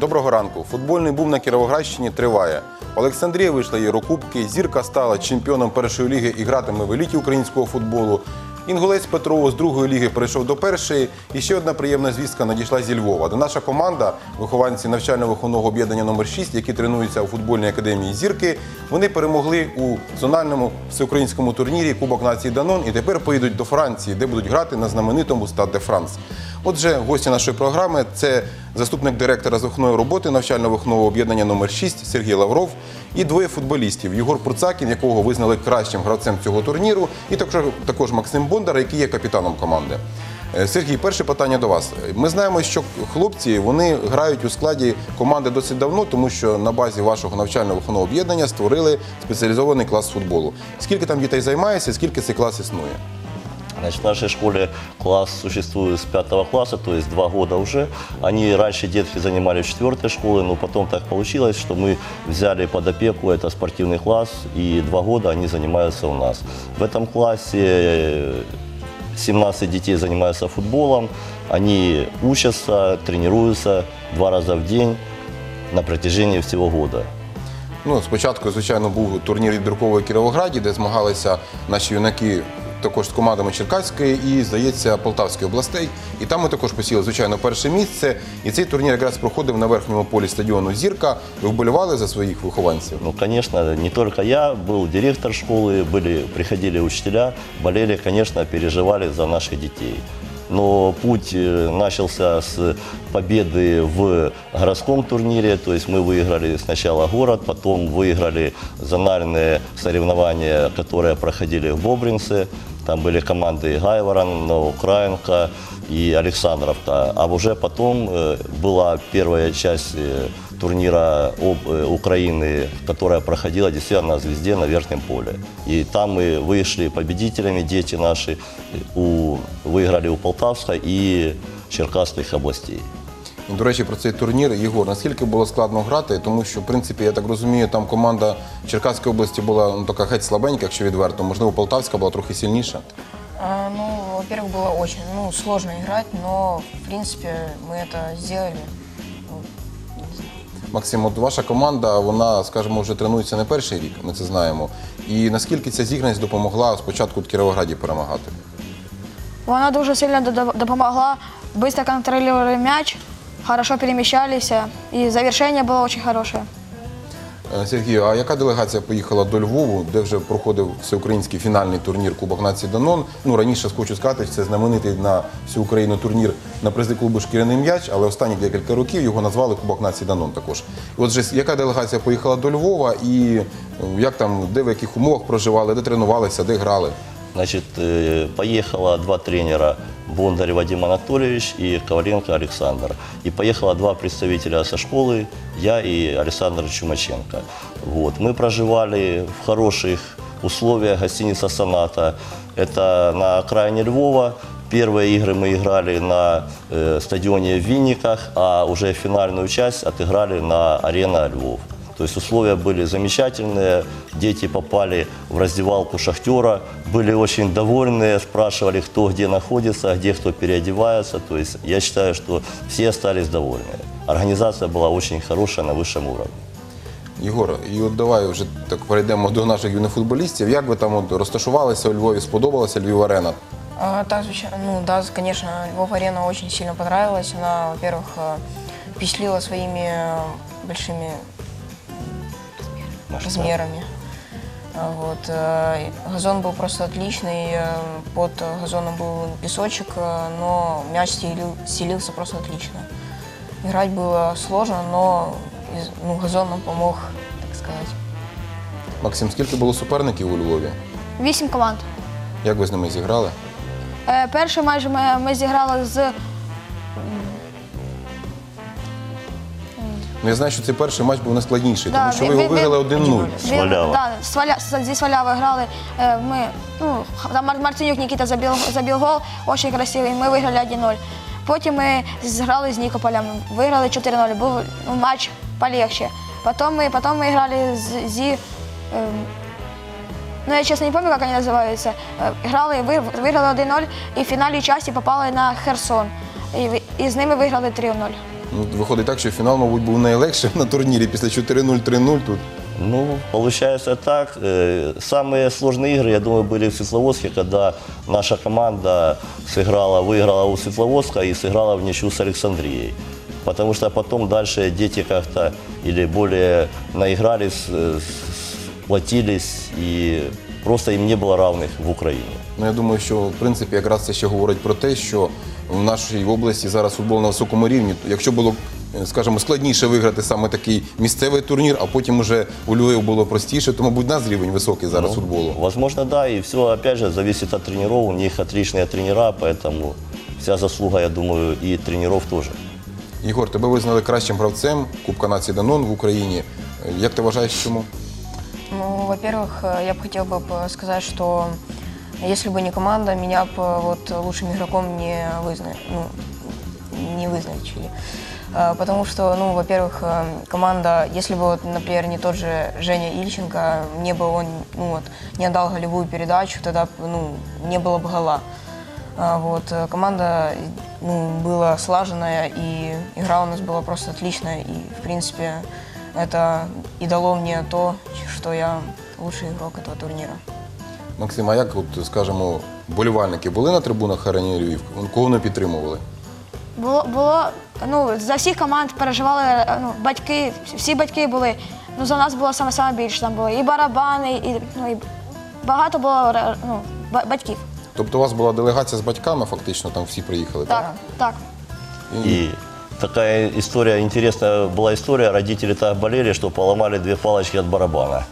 Доброго ранку. Футбольний бум на Кіровоградщині триває. Олександрія вийшла Єврокубки, зірка стала чемпіоном першої ліги і гратиме в еліті українського футболу. Інгулець Петрово з другої ліги перейшов до першої. І ще одна приємна звістка надійшла зі Львова. Де наша команда, вихованці навчально-виховного об'єднання номер 6 які тренуються у футбольній академії зірки, вони перемогли у зональному всеукраїнському турнірі Кубок нації Данон і тепер поїдуть до Франції, де будуть грати на знаменитому Стад де Франс. Отже, гості нашої програми це заступник директора з виховної роботи навчально-виховного об'єднання номер 6 Сергій Лавров і двоє футболістів Єгор Пруцакін, якого визнали кращим гравцем цього турніру, і також, також Максим Бондар, який є капітаном команди. Е, Сергій, перше питання до вас. Ми знаємо, що хлопці вони грають у складі команди досить давно, тому що на базі вашого навчально-виховного об'єднання створили спеціалізований клас футболу. Скільки там дітей займається, скільки цей клас існує? Значит, в нашей школе класс существует с пятого класса, то есть два года уже. Они раньше детки занимались в четвертой школе, но потом так получилось, что мы взяли под опеку это спортивный класс, и два года они занимаются у нас. В этом классе э, 17 детей занимаются футболом, они учатся, тренируются два раза в день на протяжении всего года. Ну, спочатку, звичайно, був турнір відбірковий у Кіровограді, де змагалися наші юнаки також з командами Черкаської і, здається, Полтавської областей. І там ми також посіли, звичайно, перше місце. І цей турнір якраз проходив на верхньому полі стадіону Зірка. Ви вболівали за своїх вихованців? Ну, конечно, не только я, был директор школы, были, приходили учителя, болели, конечно, переживали за наших детей. Но путь э, начался с победы в городском турнире, то есть мы выиграли сначала город, потом выиграли зональные соревнования, которые проходили в Бобринце. Там были команды Гайворон, Новоукраинка и Александровка. А уже потом э, была первая часть э, турнира об- э, Украины, которая проходила действительно на звезде на верхнем поле. И там мы вышли победителями, дети наши э, у, выиграли у Полтавской и Черкасских областей. І, до речі, про цей турнір, Єгор, наскільки було складно грати, тому що, в принципі, я так розумію, там команда Черкаської області була ну, така геть слабенька, якщо відверто. Можливо, Полтавська була трохи сильніша. А, Ну, во-первых, было очень ну, сложно играть, но, в принципе, мы это сделали. Максим, от ваша команда, вона, скажімо, вже тренується не перший рік, ми це знаємо. І наскільки ця зіграність допомогла спочатку в Кіровограді перемагати? Вона дуже сильно додо- допомогла, быстро контролировали мяч, хорошо перемещались, и завершение было очень хорошее. Е, Сергію, а яка делегація поїхала до Львову, де вже проходив всеукраїнський фінальний турнір Кубок нації Данон? Ну раніше хочу сказати, що це знаменитий на всю Україну турнір на призи клубу Шкіряний м'яч, але останні декілька років його назвали Кубок нації Данон також. Отже, яка делегація поїхала до Львова і е, як там, де в яких умовах проживали, де тренувалися, де грали? Значит, э, поехало два тренера, Бондарь Вадим Анатольевич и Коваленко Александр. И поехало два представителя со школы, я и Александр Чумаченко. Вот. Мы проживали в хороших условиях гостиница «Соната». Это на окраине Львова. Первые игры мы играли на э, стадионе в Винниках, а уже финальную часть отыграли на арена Львов. То есть условия были замечательные, дети попали в раздевалку шахтера, были очень довольны, спрашивали, кто где находится, где кто переодевается. То есть я считаю, что все остались довольны. Организация была очень хорошая на высшем уровне. Єгор, і от давай вже так перейдемо до наших юних футболістів. Як ви там от розташувалися у Львові? Сподобалася Львів арена? А, так, звичайно, ну да, конечно, Львов-арена очень сильно понравилась. Она, во-первых, э, впечатлила своими э, большими Масштаб. размерами. А, Вот. э, и Газон был просто отличный, э, под газоном был песочек, э, но мяч стелил- стелился просто отлично. Играть было сложно, но из- ну, газон нам помог, так сказать. Максим, скільки було суперників у Львові? Вісім команд. Як ви з ними зіграли? Е, перший матч ми, ми зіграли з Ну, я знаю, що цей перший матч був найскладніший, тому що ви- ви його ви- виграли ви- 1-0. Свалява. Да, сваля, з- зі Свалявою грали. Е, Ми, ну, там Мар- Марцинюк Нікіта забив, забив гол, дуже красивий, ми виграли 1-0. Потім ми зіграли з Нікополем, виграли 4-0, був ну, матч полегче. Потім ми, потім ми грали з, зі, ем, ну я чесно не пам'ятаю, як вони називаються. Е, Грали, ви- виграли 1-0 і в фіналі часті попали на Херсон. І, ви- і з ними виграли 3-0. Ну, виходить так, що фінал, мабуть, був найлегшим на турнірі після 4-0, 3-0 тут. Ну, получается так. Э, Самые сложные игры, я думаю, были в Светловодске, когда наша команда сыграла, выиграла у Светловодска и сыграла в ничью с Александрией. Потому что потом дальше дети как-то или более наигрались, э, сплотились, и просто им не было равных в Украине. Ну, я думаю, що в принципі якраз це ще говорить про те, що в нашій області зараз футбол на високому рівні. Якщо було, е, скажімо, складніше виграти саме такий місцевий турнір, а потім уже у Львові було простіше, то, мабуть, у нас рівень високий зараз футболу. Возможно, да, и все, опять же, зависит от тренеров. У них отличные тренера, поэтому вся заслуга, я думаю, и тренеров тоже. Ігор, тебе визнали кращим гравцем Кубка нації Данон в Україні. Е, Як ти вважаєш, чому? Ну, во-первых, э, я бы хотел бы п- сказать, что если бы не команда, меня бы вот лучшим игроком не вызнали, ну, не вызначили. Э, Потому что, ну, во-первых, э, команда, если бы, вот, например, не тот же Женя Ильченко, мне бы он, ну, вот, не отдал голевую передачу, тогда, б, ну, не было бы гола. А, Вот, э, команда ну, была слаженная, и игра у нас была просто отличная. И, в принципе, это и дало мне то, что я лучший игрок этого турнира. Максим, а як, от, скажімо, болівальники були на трибунах арені Львів? Кого не підтримували? Було, було ну, за всіх команд переживали е, ну, батьки, всі батьки були. Ну, за нас було саме саме більше. Там були і барабани, і, ну, і багато було ну, ба- батьків. Тобто у вас була делегація з батьками, фактично там всі приїхали, так? Так, так. И такая история, интересная была история, родители так болели, что поломали две палочки от барабана.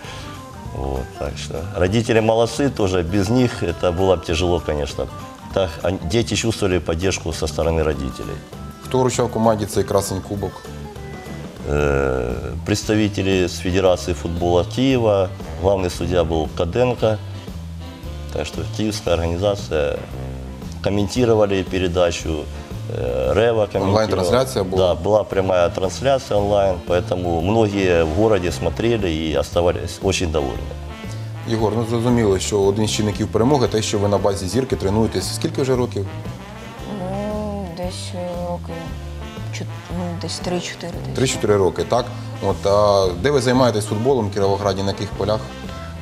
Вот, так что родители молодцы тоже, без них это было бы тяжело, конечно. Так, а дети чувствовали поддержку со стороны родителей. Хто вручав команді цей красень кубок? Э, Представители с Федерации футбола Киева, главный судья был Каденко. Так что киевская организация комментировали передачу, Рева комментировала. Онлайн-трансляция была? Да, была прямая трансляция онлайн, поэтому многие в городе смотрели и оставались очень довольны. Єгор, ну зрозуміло, що один з чинників перемоги те, що ви на базі зірки тренуєтесь. Скільки вже років? Ну, десь е, роки, чот- ну, десь 3-4. десь. 3-4 роки, так? От, а де ви займаєтесь футболом в Кіровограді, на яких полях?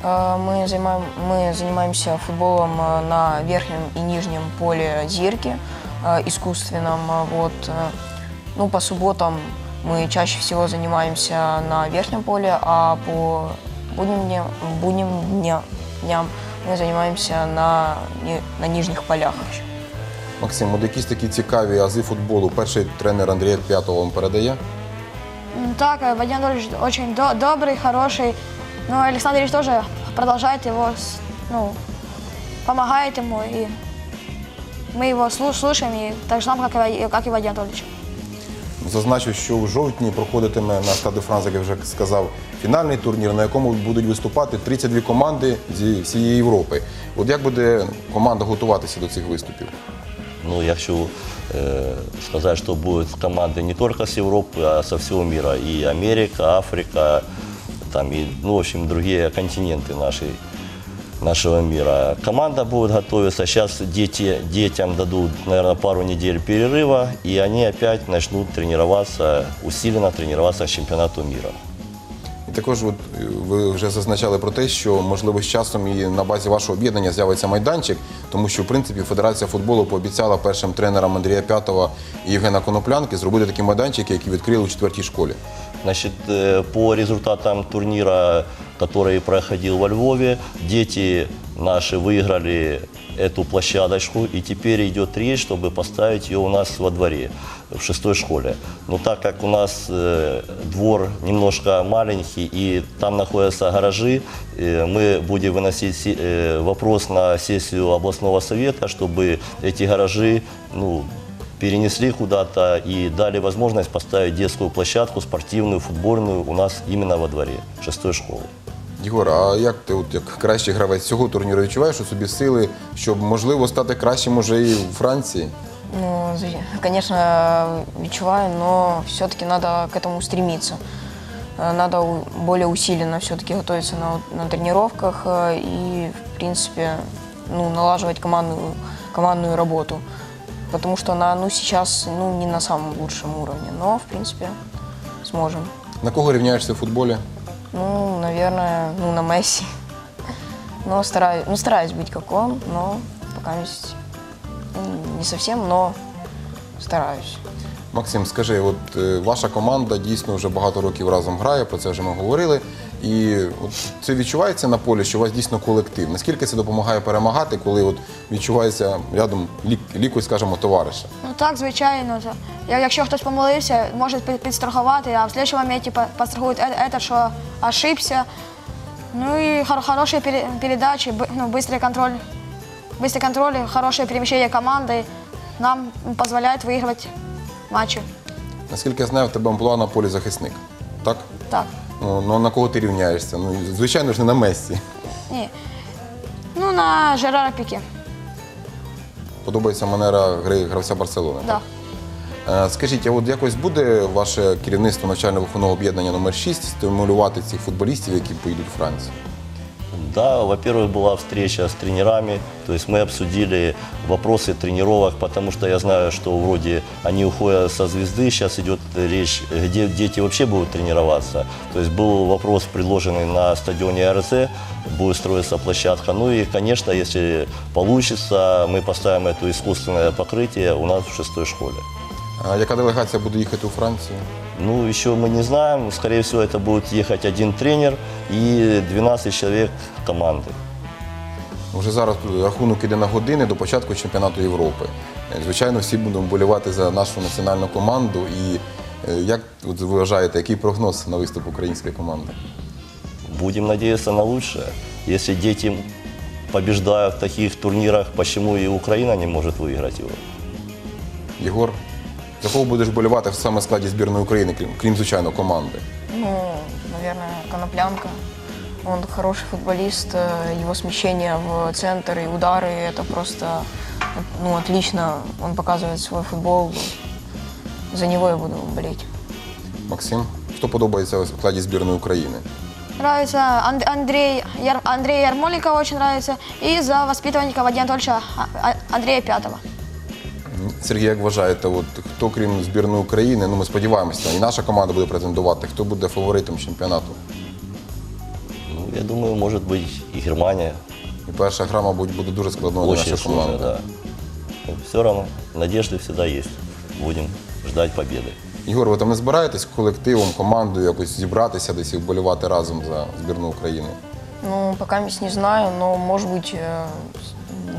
А, Мы, займаем, мы занимаемся футболом а, на верхнем и нижнем поле Зирки, а, искусственном. а, Вот. а. Ну, по субботам мы чаще всего занимаемся на верхнем поле, а по будним дням, будним дня- дням мы занимаемся на, ни- на нижних полях. Максим, от якісь такі цікаві ази футболу. Перший тренер Андрія П'ятого вам передає. М, Так, э, Вадим Анатольевич очень до- добрый, хороший. Ну, Александр Ильич тоже продолжает его, с- ну, помогает ему, и мы его слу- слушаем, и так же самое, как и, Вад- как и Вадим Анатольевич. Зазначу, що в жовтні проходитиме на Стади Франс, як я вже сказав, фінальний турнір, на якому будуть виступати 32 команди зі всієї Європи. От як буде команда готуватися до цих виступів? Ну, я хочу э, сказать, что будут команды не только с Европы, а со всего мира. И Америка, Африка, там, и, ну, в общем, другие континенты нашей, нашего мира. Команда будет готовиться. Сейчас дети, детям дадут, наверное, пару недель перерыва, и они опять начнут тренироваться, усиленно тренироваться к чемпионату мира. І також от, е, ви вже зазначали про те, що можливо з часом і на базі вашого об'єднання з'явиться майданчик, тому що в принципі Федерація футболу пообіцяла першим тренерам Андрія П'ятого і Євгена Коноплянки зробити такі майданчики, які відкрили у четвертій школі. Значит, э, по результатам турнира, который проходил во Львове, дети наши выиграли эту площадочку, и теперь идет речь, чтобы поставить ее у нас во дворе, в шестой школе. Но так как у нас э, двор немножко маленький, и там находятся гаражи, э, мы будем выносить э, вопрос на сессию областного совета, чтобы эти гаражи, ну, перенесли куда-то и дали возможность поставить детскую площадку, спортивную, футбольную у нас именно во дворе шестой школы. Єгор, а як ти, от як кращий гравець цього турніру, відчуваєш у собі сили, щоб можливо стати кращим уже і у Франції? Ну, за- конечно, відчуваю, но все-таки надо к этому стремиться. Э, Надо у- более усиленно все-таки готовиться на, на тренировках э, и, в принципе, ну, налаживать командную, командную работу. потому что она, ну, сейчас, ну, не на самом лучшем уровне, но, в принципе, сможем. На кого рівняєшся в футболі? Ну, наверное, ну, на Месси. Но стараюсь, ну, стараюсь быть как он, но пока ну, не совсем, но стараюсь. Максим, скажи, от е, ваша команда дійсно вже багато років разом грає, про це вже ми говорили. І от це відчувається на полі, що у вас дійсно колектив. Наскільки це допомагає перемагати, коли от відчувається рядом лік, скажімо, товариша? Ну так, звичайно. то я- Якщо хтось помилився, може під- підстрахувати, а в слідчому моменті по- підстрахують е- це, що ошибся. Ну і хор- хороші пере- передачі, б- ну, быстрый контроль, быстрый контроль, и хорошее перемещение команды нам дозволяють вигравати матчі. Наскільки я знаю, в тебе амплуа на полі захисник. Так? Так. Ну, ну на кого ти рівняєшся? Ну, звичайно ж, не на Мессі. Ні. Ну, на Жерара Піке. Подобається манера гри гравця Барселони. Да. Е, Скажіть, а от якось буде ваше керівництво навчально-виховного об'єднання номер 6 стимулювати цих футболістів, які поїдуть у Францію? Да, во-первых, была встреча с тренерами, то есть мы обсудили вопросы тренировок, потому что я знаю, что вроде они уходят со звезды, сейчас идет речь, где дети вообще будут тренироваться. То есть был вопрос предложенный на стадионе РЗ, будет строиться площадка. Ну и, конечно, если получится, мы поставим это искусственное покрытие у нас в шестой школе. А яка делегація буде їхати у Францію? Ну, еще мы не знаем. Скорее всего, это будет ехать один тренер и 12 человек команды. Вже зараз рахунок іде на години до початку чемпіонату Європи. Е, Звичайно, всі будемо вболівати за нашу національну команду. І е, як от ви вважаєте, який прогноз на виступ української команди? Будем надеяться на лучшее. Если дети побеждают в таких турнирах, почему и Украина не может выиграть его? Єгор, за кого будеш болівати в саме складі збірної України, крім, крім звичайно, команди? Ну, наверное, Коноплянка. Он хороший футболист, э, его смещение в центр и удары, это просто ну, отлично. Он показывает свой футбол. За него я буду болеть. Максим, хто подобається в складі збірної України? Нравится Анд- Андрей, Яр- Андрей Ярмоленко очень нравится. И за воспитанника Вадима Анатольевича А- А- Андрея Пятого. Сергій, як вважаєте, от хто крім збірної України, ну ми сподіваємося, і наша команда буде претендувати, хто буде фаворитом чемпіонату? Ну, я думаю, может быть и Германия. І перша гра, мабуть, буде дуже складною для Очень нашої сложно, команди. да. Все равно, надежды всегда есть. Будем ждать победы. Ігор, ви там не збираєтесь колективом, командою якось зібратися десь і вболівати разом за збірну України? Ну, пока не знаю, но, может быть, э, с-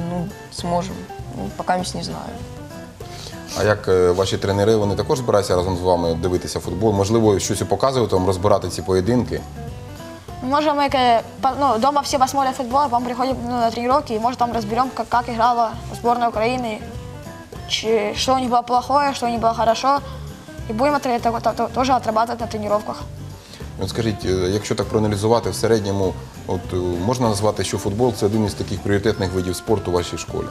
ну, сможем. Ну, пока не знаю. А як е, ваші тренери, вони також збираються разом з вами дивитися футбол? Можливо, щось і показувати вам, розбирати ці поєдинки? Можем мы, э, по- ну, дома все посмотрят футбол, а потом приходим ну, на тренировки, и может там разберем, как, как играла сборная Украины, чи- что у них было плохое, что у них было хорошо. И будем это, это- это тоже отрабатывать на тренировках. От скажіть, е, якщо так проаналізувати в середньому, от е, можна назвати, що футбол це один із таких пріоритетних видів спорту у вашій школі?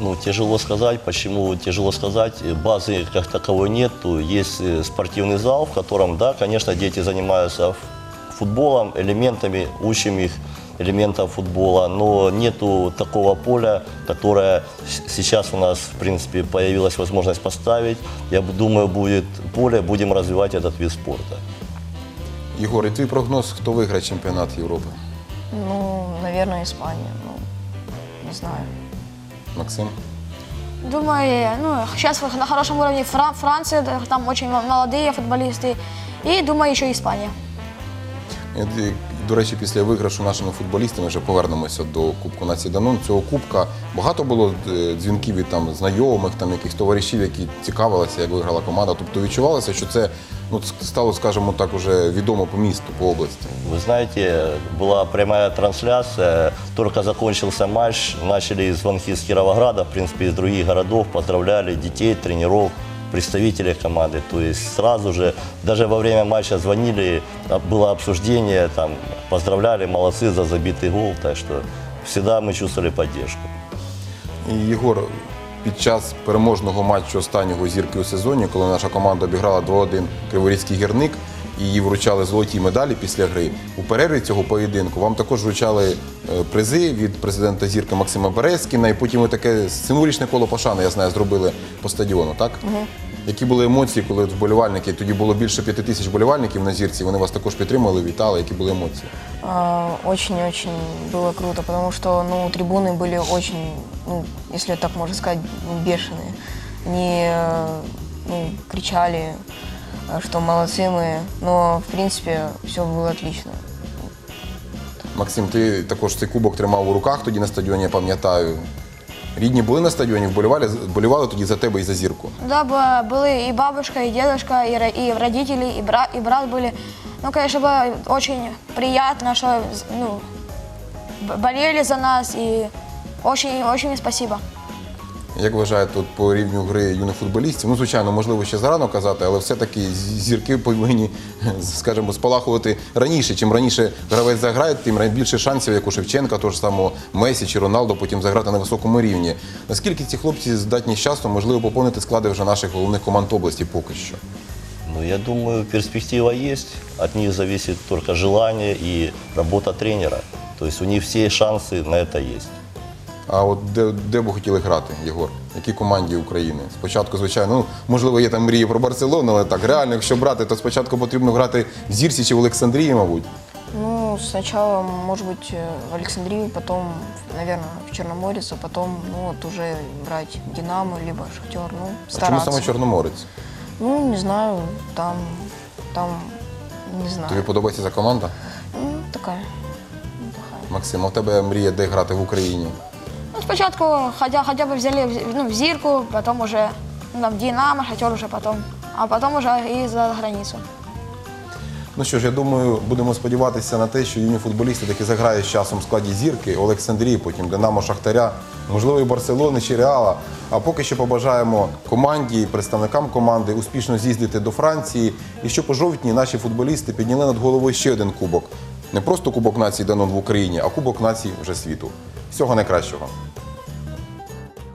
Ну, тяжело сказать. Почему тяжело сказать? Базы как таковой нету. Есть э, спортивный зал, в котором, да, конечно, дети занимаются ф- футболом, элементами, учим их элементов футбола, но нету такого поля, которое с- сейчас у нас, в принципе, появилась возможность поставить. Я б- думаю, будет поле, будем развивать этот вид спорта. Єгор, і твій прогноз, хто виграє чемпіонат Європи? Ну, наверное, Испания. Ну, не знаю. Максим? Думаю, ну, сейчас на хорошем уровне Фра- Франция, там очень молодые футболисты. И думаю, еще Испания. І, от, і, До речі, після виграшу нашими футболістами вже повернемося до Кубку нації Данон. Цього кубка багато було е, дзвінків від там знайомих, там якихось товаришів, які цікавилися, як виграла команда. Тобто відчувалося, що це ну стало, скажімо так, уже відомо по місту, по області. Вы знаете, была прямая трансляция, только закончился матч, начали звонки с Кировограда, в принципе, из других городов, поздравляли детей, тренеров, представителей команды. То есть сразу же, даже во время матча звонили, а, было обсуждение, там, поздравляли, молодцы за забитый гол, так что всегда мы чувствовали поддержку. І Єгор, Під час переможного матчу останнього зірки у сезоні, коли наша команда обіграла 2-1 Криворізький гірник, і їй вручали золоті медалі після гри. У перерві цього поєдинку вам також вручали е, призи від президента зірки Максима Березкіна, і потім ви таке символічне коло пошани, я знаю, зробили по стадіону, так? Які були емоції, коли от вболівальники, тоді було більше п'яти тисяч вболівальників на зірці, вони вас також підтримали, вітали, які були емоції? А, Очень-очень было круто, потому что ну, трибуны были очень, ну, если так можно сказать, ну, бешеные. Они э, ну, кричали, э, что молодцы мы, но в принципе все было отлично. Максим, ти також цей кубок тримав у руках тоді на стадіоні, я пам'ятаю. Рідні були на стадіоні, вболівали, вболівали тоді за тебе і за зірку. Да, б- были и бабушка, и дедушка, и, ро- и родители, и, бра- и брат были. Ну, конечно, было очень приятно, что ну, б- болели за нас, и очень-очень им спасибо. Як вважаєте, от по рівню гри юних футболістів? Ну, звичайно, можливо, ще зарано казати, але все-таки зірки повинні, скажімо, спалахувати раніше. Чим раніше гравець заграє, тим більше шансів, як у Шевченка, того ж самого Месі чи Роналдо, потім заграти на високому рівні. Наскільки ці хлопці здатні з часом, можливо, поповнити склади вже наших головних команд області поки що? Ну, я думаю, перспектива есть. От них зависит только желание и работа тренера. То есть у них все шансы на это есть. А от де, де б ви хотіли грати, Єгор? Якій команді України? Спочатку, звичайно, ну можливо, є там мрії про Барселону, але так реально, якщо брати, то спочатку потрібно грати в Зірсі чи в Олександрії, мабуть. Ну, сначала, может быть, э, в Александрию, потом, наверное, в Черноморец, а потом, ну, вот уже брать Динамо, либо Шахтер, ну, А чому саме Чорноморець? Ну, не знаю, там, там, не знаю. Тобі подобається ця команда? Ну, такая, неплохая. Максим, а в тебе мрія де грати в Україні? Спочатку хотя, хотя бы взяли ну, в Зирку, потом уже ну, там, Динамо, Шатер уже потом, а потом уже и за границу. Ну що ж, я думаю, будемо сподіватися на те, що юні футболісти таки заграють з часом в складі зірки, Олександрії, потім Динамо Шахтаря, можливо, і Барселони чи Реала. А поки що побажаємо команді, представникам команди успішно з'їздити до Франції. І щоб у жовтні наші футболісти підняли над головою ще один кубок. Не просто Кубок нації Данон в Україні, а Кубок націй вже світу. Всього найкращого.